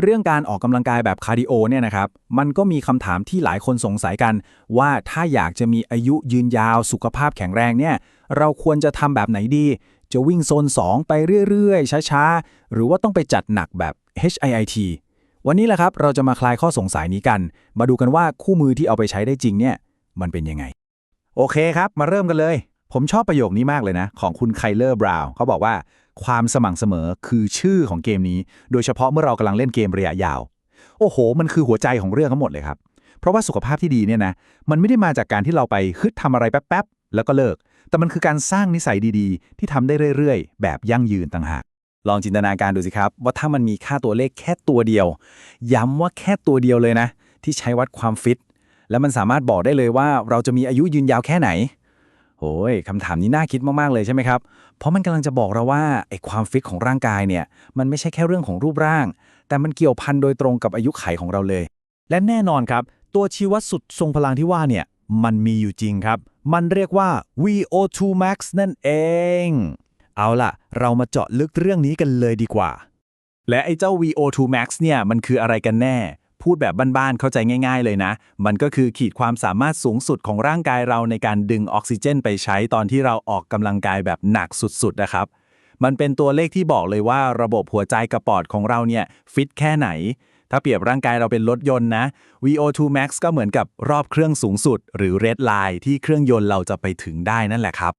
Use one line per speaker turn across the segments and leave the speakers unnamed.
เรื่องการออกกำลังกายแบบคาร์ดิโอเนี่ยนะครับ มันก็มีคำถามที่หลายคนสงสัยกัน ว่าถ้าอยากจะมีอายุยืนยาวสุขภาพแข็งแรงเนี่ย เราควรจะทำแบบไหนดี จะวิ่งโซน 2 ไปเรื่อยๆ ช้าๆ หรือว่าต้องไปจัดหนักแบบ HIIT วันนี้แหละครับ เราจะมาคลายข้อสงสัยนี้กัน มาดูกันว่าคู่มือที่เอาไปใช้ได้จริงเนี่ย มันเป็นยังไง
โอเคครับ มาเริ่มกันเลย ผมชอบประโยคนี้มากเลยนะ ของคุณไคลเลอร์บราวน์เขาบอกว่า ความสม่ำเสมอคือชื่อของเกมนี้ โดยเฉพาะเมื่อเรากำลังเล่นเกมระยะยาว โอ้โห มันคือหัวใจของเรื่องทั้งหมดเลยครับ เพราะว่าสุขภาพที่ดีเนี่ยนะมันไม่ได้มาจากการที่เราไปฮึดทำอะไรแป๊บๆแล้วก็เลิก แต่มันคือการสร้างนิสัยดีๆ ที่ทำได้เรื่อยๆ แบบยั่งยืนต่างหาก
ลองจินตนาการดูสิครับ ว่าถ้ามันมีค่าตัวเลขแค่ตัวเดียว ย้ำว่าแค่ตัวเดียวเลยนะ ที่ใช้วัดความฟิต แล้วมันสามารถบอกได้เลยว่าเราจะมีอายุยืนยาวแค่ไหน โอ้ยคำถามนี้น่าคิดมาก ๆ เลยใช่ไหมครับ เพราะมันกำลังจะบอกเราว่าไอ้ความฟิตของร่างกายเนี่ย มันไม่ใช่แค่เรื่องของรูปร่าง แต่มันเกี่ยวพันโดยตรงกับอายุไขของเราเลย
และแน่นอนครับ ตัวชี้วัดสุดทรงพลังที่ว่าเนี่ย มันมีอยู่จริงครับ มันเรียกว่า VO2 max นั่นเอง เอาล่ะ เรามาเจาะลึกเรื่องนี้กันเลยดีกว่า
และไอ้เจ้า VO2 max เนี่ย มันคืออะไรกันแน่ พูดแบบบ้านๆเข้าใจง่าย ๆ เลยนะ มันก็คือขีดความสามารถสูงสุดของร่างกายเราในการดึงออกซิเจน ไปใช้ตอนที่เราออกกำลังกายแบบหนักสุดๆนะครับ มันเป็นตัวเลขที่บอกเลยว่าระบบหัวใจกับปอดของเราเนี่ยฟิตแค่ไหนถ้าเปรียบร่างกายเราเป็นรถยนต์นะ VO2 max ก็เหมือนกับรอบเครื่องสูงสุด หรือ red line ที่เครื่องยนต์เราจะไปถึงได้นั่นแหละครับ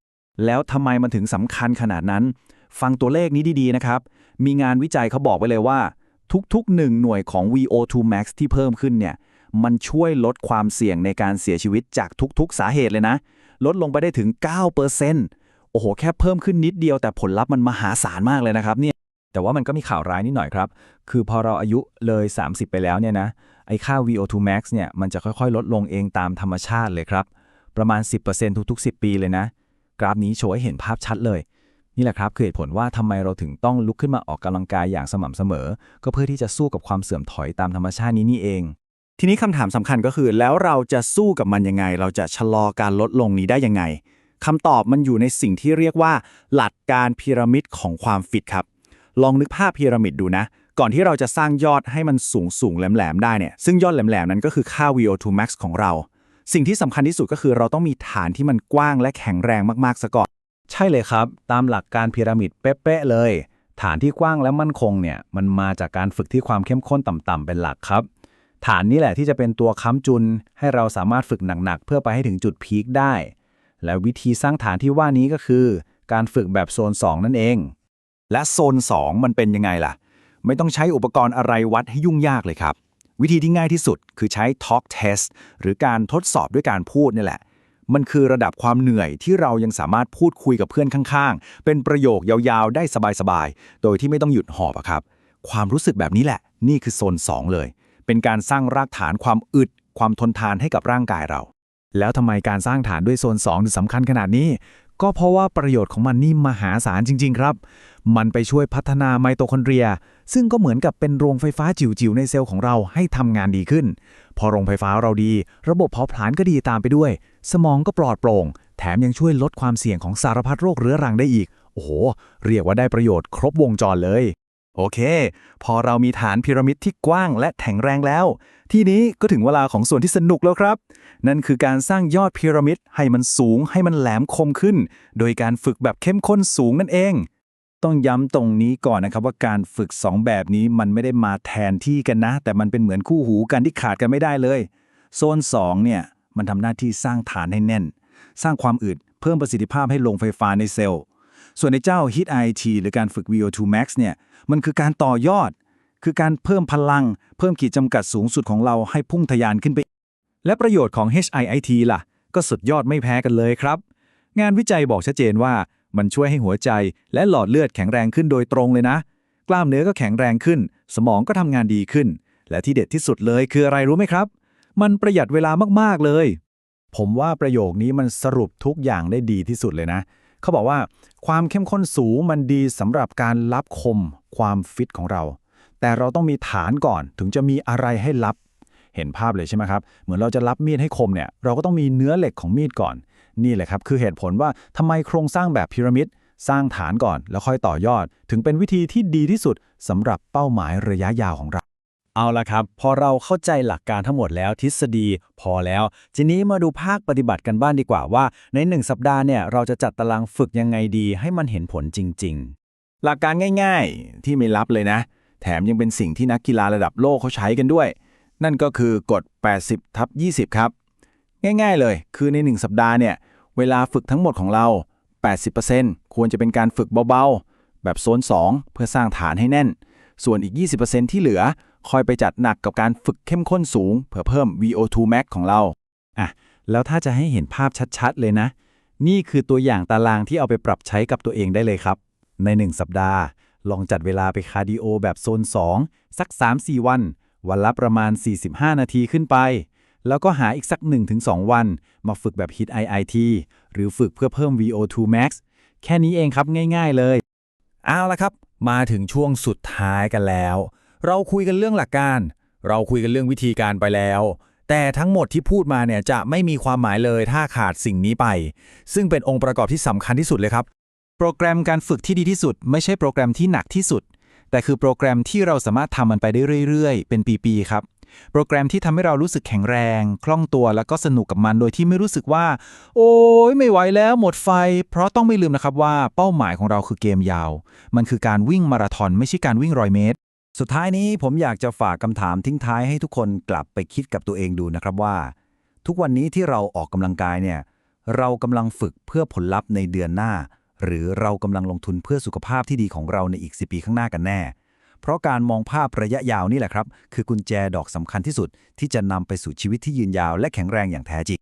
แล้วทำไมมันถึงสำคัญขนาดนั้น ฟังตัวเลขนี้ดีๆนะครับ มีงานวิจัยเขาบอกไว้เลยว่า ทุกๆ 1 หน่วยของ VO2 max ที่เพิ่มขึ้นเนี่ยมันช่วยลดความเสี่ยงในการเสียชีวิตจากทุกๆ สาเหตุเลยนะ ลดลงไปได้ถึง 9%โอ้โห แค่เพิ่มขึ้นนิดเดียวแต่ผลลัพธ์มันมหาศาลมากเลยนะครับเนี่ยแต่ว่ามันก็มีข่าวร้ายนิดหน่อยครับ คือพอเราอายุเลย 30 ไปแล้วเนี่ยนะ ไอ้ค่า VO2 max เนี่ย มันจะค่อยๆ ลดลงเองตามธรรมชาติเลยครับ ประมาณ 10%ทุกๆ 10 ปีเลยนะ กราฟนี้โชว์ให้เห็นภาพชัดเลย นี่แหละครับคือเหตุผลว่าทำไมเราถึงต้องลุกขึ้นมาออกกำลังกายอย่างสม่ำเสมอ ก็เพื่อที่จะสู้กับความเสื่อมถอยตามธรรมชาตินี้นี่เอง
ทีนี้คำถามสำคัญก็คือ แล้วเราจะสู้กับมันยังไง เราจะชะลอการลดลงนี้ได้ยังไงคำตอบมันอยู่ในสิ่งที่เรียกว่า หลักการพีระมิดของความฟิตครับ ลองนึกภาพพีระมิดดูนะ ก่อนที่เราจะสร้างยอดให้มันสูงสูงๆแหลมๆได้เนี่ยซึ่งยอดแหลมๆนั้นก็คือค่า VO2 max ของเรา สิ่งที่สำคัญที่สุดก็คือเราต้องมีฐานที่มันกว้างและแข็งแรงมากๆซะก่อน
ใช่เลยครับ ตามหลักการพีระมิดเป๊ะๆเลย ฐานที่กว้างและมั่นคงเนี่ยมันมาจากการฝึกที่ความเข้มข้นต่ำๆเป็นหลักครับ ฐานนี้แหละที่จะเป็นตัวค้ำจุน ให้เราสามารถฝึกหนักๆเพื่อไปให้ถึงจุดพีคได้ และวิธีสร้างฐานที่ว่านี้ก็คือ การฝึกแบบโซน 2 นั่นเอง
และโซน 2 มันเป็นยังไงล่ะ ไม่ต้องใช้อุปกรณ์อะไรวัดให้ยุ่งยากเลยครับ วิธีที่ง่ายที่สุดคือใช้ Talk Test หรือการทดสอบด้วยการพูดนี่แหละ มันคือระดับความเหนื่อยที่เรายังสามารถพูดคุยกับเพื่อนข้างๆ เป็นประโยคยาวๆ ได้สบายๆ โดยที่ไม่ต้องหยุดหอบอะครับ ความรู้สึกแบบนี้แหละ นี่คือโซน 2 เลย เป็นการสร้างรากฐานความอึด ความทนทานให้กับร่างกายเรา
แล้วทำไมการสร้างฐานด้วยโซน2ถึงสำคัญขนาดนี้ ก็เพราะว่าประโยชน์ของมันนี่มหาศาลจริง ๆ ครับ มันไปช่วยพัฒนาไมโตคอนเดรีย ซึ่งก็เหมือนกับเป็นโรงไฟฟ้าจิ๋วๆในเซลล์ของเราให้ทำงานดีขึ้น พอโรงไฟฟ้าเราดี ระบบเผาผลาญก็ดีตามไปด้วย สมองก็ปลอดโปร่ง แถมยังช่วยลดความเสี่ยงของสารพัดโรคเรื้อรังได้อีก โอ้โห เรียกว่าได้ประโยชน์ครบวงจรเลย
โอเค พอเรามีฐานพีระมิดที่กว้างและแข็งแรงแล้ว ทีนี้ก็ถึงเวลาของส่วนที่สนุกแล้วครับ นั่นคือการสร้างยอดพีระมิดให้มันสูงให้มันแหลมคมขึ้น โดยการฝึกแบบเข้มข้นสูงนั่นเอง
ต้องย้ำตรงนี้ก่อนนะครับว่าการฝึก 2 แบบนี้มันไม่ได้มาแทนที่กันนะ แต่มันเป็นเหมือนคู่หูกันที่ขาดกันไม่ได้เลย โซน2เนี่ยมันทำหน้าที่สร้างฐานให้แน่น สร้างความอึดเพิ่มประสิทธิภาพให้ลงไฟฟ้าในเซลล์ ส่วนในเจ้า HIT IT หรือการฝึก VO2 max เนี่ยมันคือการต่อยอด คือการเพิ่มพลัง เพิ่มขีดจำกัดสูงสุดของเราให้พุ่งทะยานขึ้นไป และประโยชน์ของ HIIT ล่ะ ก็สุดยอดไม่แพ้กันเลยครับ งานวิจัยบอกชัดเจนว่ามันช่วยให้หัวใจ และหลอดเลือดแข็งแรงขึ้นโดยตรงเลยนะ กล้ามเนื้อก็แข็งแรงขึ้น สมองก็ทำงานดีขึ้น และที่เด็ดที่สุดเลยคืออะไรรู้ไหมครับ มันประหยัดเวลามากๆเลย ผมว่าประโยคนี้มันสรุปทุกอย่างได้ดีที่สุดเลยนะ เขาบอกว่าความเข้มข้นสูงมันดีสำหรับการรับคมความฟิตของเรา แต่เราต้องมีฐานก่อนถึงจะมีอะไรให้รับเห็นภาพเลยใช่ไหมครับ เหมือนเราจะรับมีดให้คมเนี่ย เราก็ต้องมีเนื้อเหล็กของมีดก่อน นี่แหละครับ คือเหตุผลว่าทำไมโครงสร้างแบบพีระมิด สร้างฐานก่อนแล้วค่อยต่อยอด ถึงเป็นวิธีที่ดีที่สุดสำหรับเป้าหมายระยะยาวของเรา เอาละครับ พอเราเข้าใจหลักการทั้งหมดแล้วทฤษฎีพอแล้ว ทีนี้มาดูภาคปฏิบัติกันบ้างดีกว่าว่า ในหนึ่งสัปดาห์เนี่ยเราจะจัดตารางฝึกยังไงดี ให้มันเห็นผลจริง ๆ หลักการง่ายๆ ที่ไม่ลับเลยนะ แถมยังเป็นสิ่งที่นักกีฬาระดับโลกเขาใช้กันด้วย นั่นก็คือกฎ 80ทับ20 ครับ ง่ายๆเลย คือใน 1 สัปดาห์เนี่ยเวลาฝึกทั้งหมดของเรา 80%ควรจะเป็นการฝึกเบาๆ แบบโซน 2 เพื่อสร้างฐานให้แน่น ส่วนอีก 20%ที่เหลือ คอยไปจัดหนักกับการฝึกเข้มข้นสูง เพื่อเพิ่ม VO2 max ของเราอะแล้วถ้าจะให้เห็นภาพชัดๆ เลยนะ นี่คือตัวอย่างตารางที่เอาไปปรับใช้กับตัวเองได้เลยครับ ใน 1 สัปดาห์ ลองจัดเวลาไปคาร์ดิโอแบบโซน 2 สัก 3-4 วัน วันละประมาณ 45 นาทีขึ้นไป แล้วก็หาอีกสัก 1-2 วัน มาฝึกแบบ HIT IIT หรือฝึกเพื่อเพิ่ม VO2 max แค่นี้เองครับง่าย ๆ เลย เอาละครับ มาถึงช่วงสุดท้ายกันแล้ว เราคุยกันเรื่องหลักการ เราคุยกันเรื่องวิธีการไปแล้ว แต่ทั้งหมดที่พูดมาเนี่ยจะไม่มีความหมายเลยถ้าขาดสิ่งนี้ไป ซึ่งเป็นองค์ประกอบที่สำคัญที่สุดเลยครับ โปรแกรมการฝึกที่ดีที่สุด ไม่ใช่โปรแกรมที่หนักที่สุด แต่คือโปรแกรมที่เราสามารถทำมันไปได้เรื่อยๆ เป็นปีๆครับโปรแกรมที่ทำให้เรารู้สึกแข็งแรง คล่องตัวแล้วก็สนุกกับมันโดยที่ไม่รู้สึกว่า โอ้ยไม่ไหวแล้วหมดไฟ เพราะต้องไม่ลืมนะครับว่าเป้าหมายของเราคือเกมยาว มันคือการวิ่งมาราธอนไม่ใช่การวิ่งร้อยเมตร สุดท้ายนี้ผมอยากจะฝากคำถามทิ้งท้ายให้ทุกคนกลับไปคิดกับตัวเองดูนะครับว่า ทุกวันนี้ที่เราออกกำลังกายเนี่ยเรากำลังฝึกเพื่อผลลัพธ์ในเดือนหน้า หรือเรากำลังลงทุนเพื่อสุขภาพที่ดีของเราในอีก 10 ปีข้างหน้ากันแน่ เพราะการมองภาพระยะยาวนี่แหละครับ คือกุญแจดอกสำคัญที่สุดที่จะนำไปสู่ชีวิตที่ยืนยาวและแข็งแรงอย่างแท้จริง